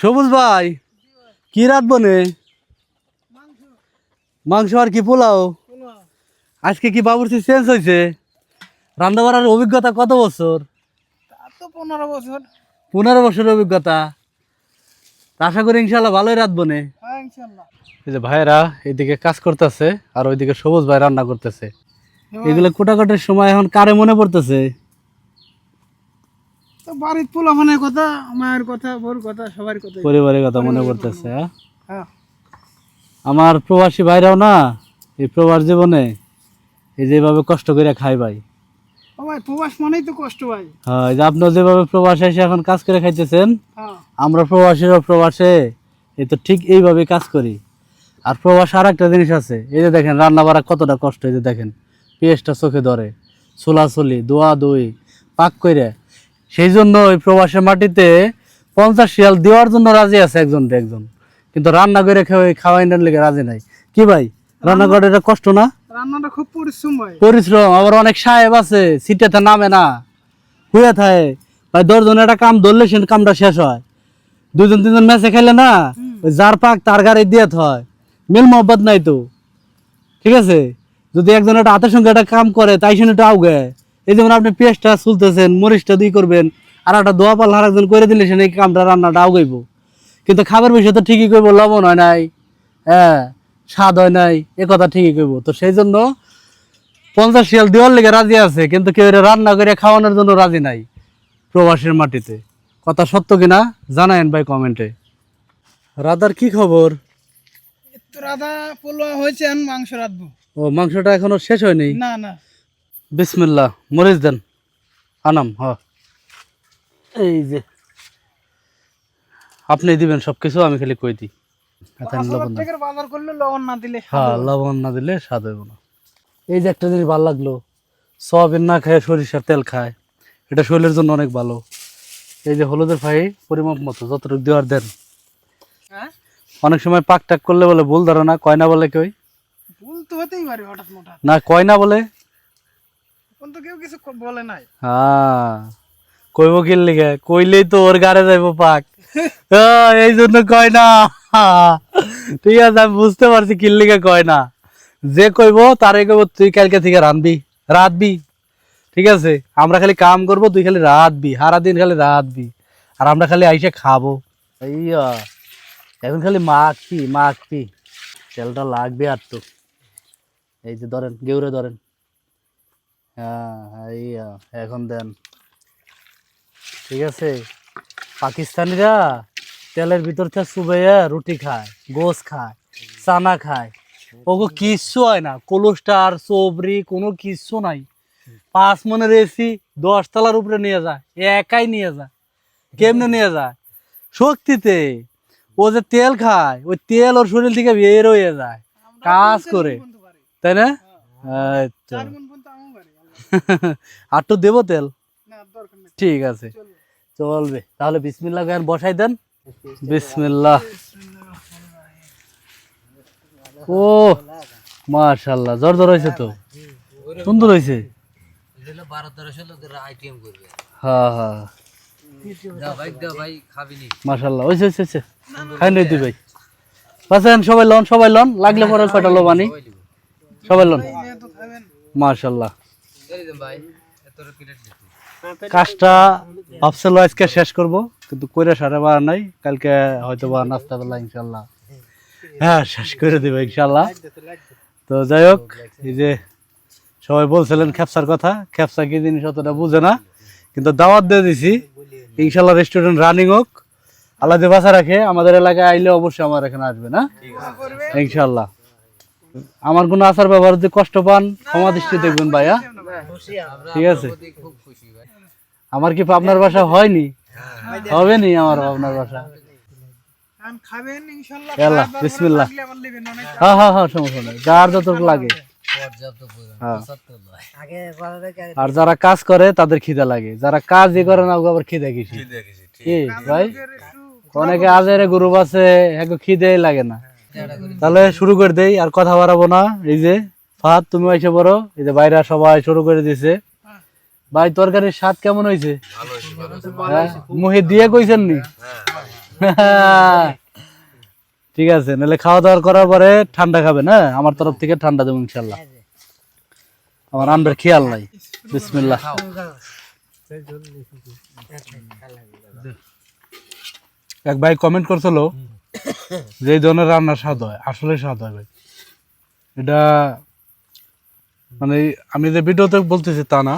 সবুজ ভাই কি রাত বনে মাংস আর কি পোলাও? আজকে কি বাবুর্চি চেঞ্জ হয়েছে? রান্না বাড়ার অভিজ্ঞতা কত বছর? তো পনেরো বছর। পনেরো বছরের অভিজ্ঞতা। আশা করি ইনশাল্লাহ ভালোই রাত বনে হ্যাঁ এই যে ভাইরা এদিকে কাজ করতেছে আর ওইদিকে সবুজ ভাই রান্না করতেছে। এগুলো কোটাকাটের সময় এখন কারে মনে পড়তেছে? বাড়ির পোলাফানের কথা মায়ের কথা বোর কথা সবার কথা। পরিবারের কথা মনে পড়তেছে হ্যাঁ? হ্যাঁ। আমার প্রবাসী ভাইরাও না এই প্রবাস জীবনে এই যেভাবে কষ্ট করে খাই ভাই। ভাই প্রবাস মানেই তো কষ্ট ভাই। হ্যাঁ যে আপনার যেভাবে প্রবাসে এসে এখন কাজ করে খাইতেছেন হ্যাঁ। আমরা প্রবাসীরও প্রবাসে এই তো ঠিক এইভাবে কাজ করি। আর প্রবাস আর একটা জিনিস আছে এই যে দেখেন রান্না বাড়া কতটা কষ্ট এই যে দেখেন পেঁয়াজটা চোখে ধরে চুলাচুলি দোয়া দই পাক করে সেই জন্য ওই প্রবাসের মাটিতে পঞ্চাশ শিয়াল দেওয়ার জন্য রাজি আছে একজন একজন। কিন্তু রান্না করে খাওয়াই খাওয়াই না লেগে রাজি নাই। কি ভাই? রান্না করে এটা কষ্ট না? রান্নাটা খুব পরিশ্রম পরিশ্রম আবার অনেক সাহেব আছে সিটেতে নামে না। হুয়ে থাকে ভাই দশজন একটা কাম ধরলে সে কামটা শেষ হয়। দুজন তিনজন ম্যাচে খেলে না ওই যার পাক তার গাড়ি দিয়ে হয় মিল মোহব্বত নাই তো। ঠিক আছে? যদি একজন একটা হাতের সঙ্গে একটা কাম করে তাই শুনে এটা আউগে। এই যেমন আপনি পেঁয়াজটা চুলতেছেন মরিচটা দুই করবেন আর একটা দোয়া পাল্লা আর একজন করে দিলে সে এই কামটা রান্নাটা আউগাইব কিন্তু খাবার বিষয় তো ঠিকই করব লবণ হয় নাই হ্যাঁ স্বাদ হয় নাই এ কথা ঠিকই করব তো সেই জন্য পঞ্চাশ শিয়াল দেওয়ার লেগে রাজি আছে কিন্তু কেউ রান্না করে খাওয়ানোর জন্য রাজি নাই প্রবাসের মাটিতে। কথা সত্য কিনা জানায়েন ভাই কমেন্টে। রাধার কি খবর? তো রাধা পোলোয়া হয়েছে মাংস রাঁধবো। ও মাংসটা এখনও শেষ হয়নি? না না। বিসমিল্লাহ মরিচ দেন। আনাম হ। এই যে। আপনি দিবেন সব কিছু আমি খালি কই দিই। লবণ লবণ না দিলে হ্যাঁ লবণ না দিলে স্বাদ হইব না। এই যে একটা জিনিস ভালো লাগল সয়াবিন না খায় সরিষার তেল খায়। এটা শরীরের জন্য অনেক ভালো। এই যে হলুদের ফাই পরিমাপ মতো যতটুকু দেওয়ার দেন। হ্যাঁ? অনেক সময় পাক টাক করলে বলে ভুল ধরো না কয়না বলে কেউ ভুল তো হতেই পারে হঠাৎ মোটা না কয়না বলে? এখন তো কেউ কিছু বলে নাই। হ্যাঁ। কইব কিল লিগে? কইলেই তো ওর গাড়ে যাইব পাক। এই জন্য কয় না। ঠিক আছে আমি বুঝতে পারছি কিল লিগে কয় না। যে কইব তারে কইব তুই কালকে থেকে রানবি রাতবি ঠিক আছে? আমরা খালি কাম করব তুই খালি রাতবি সারা দিন খালি রাতবি আর আমরা খালি আইসে খাব। ইয়া এখন খালি মাখবি মাখবি। তেলটা লাগবে আর তো। এই যে ধরেন গেউরে ধরেন। হ্যাঁ ইয়া এখন দেন। ঠিক আছে? পাকিস্তানিরা তেলের ভিতর থেকে চুবাইয়া রুটি খায় গোস খায় চানা খায়। ওগো কিচ্ছু হয় না। কোলেস্টার চবরি কোনো কিচ্ছু নাই। পাঁচ মনের এসি দশ তলার উপরে নিয়ে যায় একাই নিয়ে যায় কেমনে নিয়ে যায়? শক্তিতে। ও যে তেল খায় ওই তেল ওর শরীর থেকে বের হয়ে যায় কাজ করে। তাই না? হ্যাঁ, আর তো দেবো তেল? না দরকার নেই। ঠিক আছে। চলবে। তাহলে বিসমিল্লাহ গান বসাই দেন। বিসমিল্লা ও মাশাল্লাহ। জোর জোর হয়েছে তো? সুন্দর হয়েছে? হ্যাঁ হ্যাঁ মাশাল্লাহ। হয়েছে হয়েছে খাই নই দুই ভাই। বাসেন সবাই লন সবাই লন। লাগলে পরে কয়টা লোবানি সবাই লন। মাশাল্লাহ। কাজটা ভাবছিল আজকে শেষ করব, কিন্তু কইরা সারা বার নাই, কালকে হয়তো বা নাস্তা বেলা, ইনশাল্লাহ। হ্যাঁ শেষ করে দেবো, ইনশাল্লাহ। তো যাই হোক, এই যে সবাই বলছিলেন খ্যাপসার কথা, খ্যাপসা কি জিনিস অতটা বুঝে না, কিন্তু দাওয়াত দিয়ে দিছি। ইনশাল্লাহ রেস্টুরেন্ট রানিং হোক, আল্লাহ বাসা রাখে, আমাদের এলাকায় আইলে অবশ্যই আমার এখানে আসবে, না? ইনশাল্লাহ। আমার কোনো আচার ব্যবহার যদি কষ্ট পান, ক্ষমা দৃষ্টি দেখবেন, ভাইয়া। ঠিক আছে। আমার কি আপনার বাসা হয়নি? হবে নি আমার আপনার বাসা? বিসমিল্লাহ। হ্যাঁ হ্যাঁ হ্যাঁ সমস্যা নেই। যার যতটুকু লাগে। হ্যাঁ। আর যারা কাজ করে তাদের খিদে লাগে। যারা কাজই করে না ওকে আবার খিদে কি ভাই? অনেকে আজের গ্রুপ আছে এক খিদে লাগে না। তাহলে শুরু করে দেই আর কথা বাড়াবো না এই যে। ফাত তুমি এসে বড় এই যে বাইরে সবাই শুরু করে দিছে। ভাই তরকারির স্বাদ কেমন হয়েছে? হ্যাঁ? মুহে দিয়ে কইছেন নি? ঠিক আছে, নাহলে খাওয়া দাওয়া করার পরে ঠান্ডা খাবেন হ্যাঁ? আমার তরফ থেকে ঠান্ডা দেবো ইনশাল্লাহ আমার আনবার খেয়াল নাই। বিসমিল্লাহ। এক ভাই কমেন্ট করছিল যে ধরনের রান্নার স্বাদ হয় আসলে স্বাদ হয় ভাই। এটা মানে আমি যে ভিডিওতে বলতেছি তা না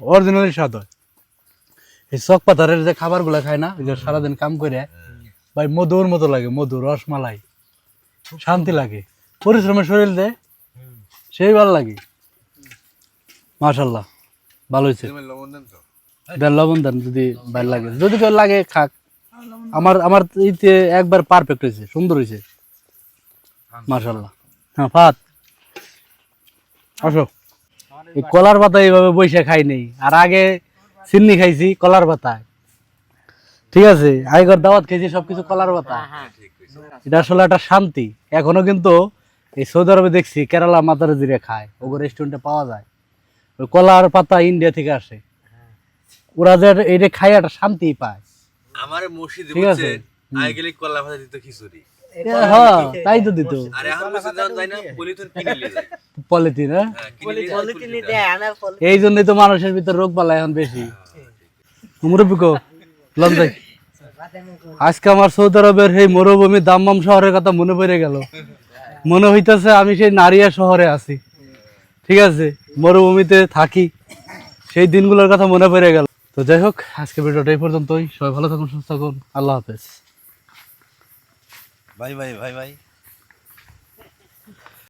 অরিজিনালি স্বাদ হয়। এই চক পাতারের যে খাবারগুলো খায় না যে সারাদিন কাম করে ভাই মধুর মতো লাগে মধু রসমালাই। শান্তি লাগে। পরিশ্রমের শরীর দেয় সেই ভালো লাগে। মাশাল্লাহ ভালো হয়েছে। দেন লবণ দেন যদি ভালো লাগে। যদি কেউ লাগে খাক। আমার আমার ইতে একবার পারফেক্ট হয়েছে সুন্দর হয়েছে। মাশাল্লাহ। হ্যাঁ ফাত আসো। এই কলার পাতা এইভাবে বসে খাই নেই। আর আগে চিন্নি খাইছি কলার পাতায় ঠিক আছে? আগের দাওয়াত খেয়েছি সবকিছু কলার পাতা। এটা আসলে একটা শান্তি। এখনও কিন্তু এই সৌদি আরবে দেখছি কেরালা মাতার জিরে খায়। ওগো রেস্টুরেন্টে পাওয়া যায়। ওই কলার পাতা ইন্ডিয়া থেকে আসে। ওরা যে এটা খাই একটা শান্তি পায়। আমার মসজিদে ঠিক আছে। আগে গেলে কলা ভাজা দিত খিচুড়ি। হ্যাঁ তাই তো দিত। পলিথিন হ্যাঁ? হ্যাঁ, পলিথিন। এই জন্যই তো মানুষের ভিতর রোগ বালা এখন বেশি। মুরব্বী কো লন আজকে আমার সৌদি আরবের এই মরুভূমি দাম্মাম শহরের কথা মনে পড়ে গেল। মনে হইতেছে আমি সেই নারিয়া শহরে আছি। ঠিক আছে মরুভূমিতে থাকি। সেই দিনগুলোর কথা মনে পড়ে গেল। তো যাই হোক আজকে ভিডিওটা এই পর্যন্তই। সবাই ভালো থাকুন সুস্থ থাকুন। আল্লাহ হাফেজ। ভাই ভাই ভাই ভাই।